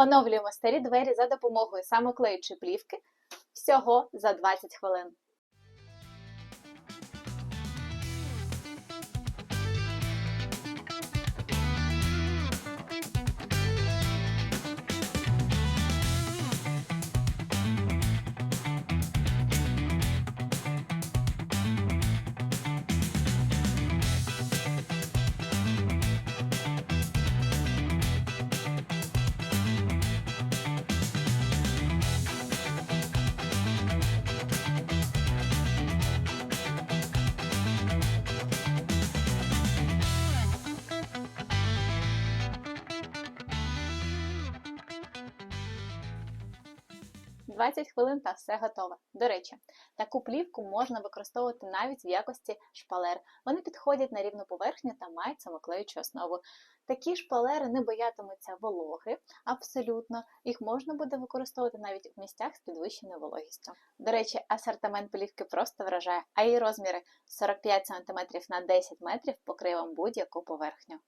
Оновлюємо старі двері за допомогою самоклеючої плівки всього за 20 хвилин. – 20 хвилин та все готове. До речі, таку плівку можна використовувати навіть в якості шпалер. Вони підходять на рівну поверхню та мають самоклеючу основу. Такі шпалери не боятимуться вологи абсолютно. Їх можна буде використовувати навіть в місцях з підвищеною вологістю. До речі, асортимент плівки просто вражає, а її розміри 45 см на 10 метрів покриє вам будь-яку поверхню.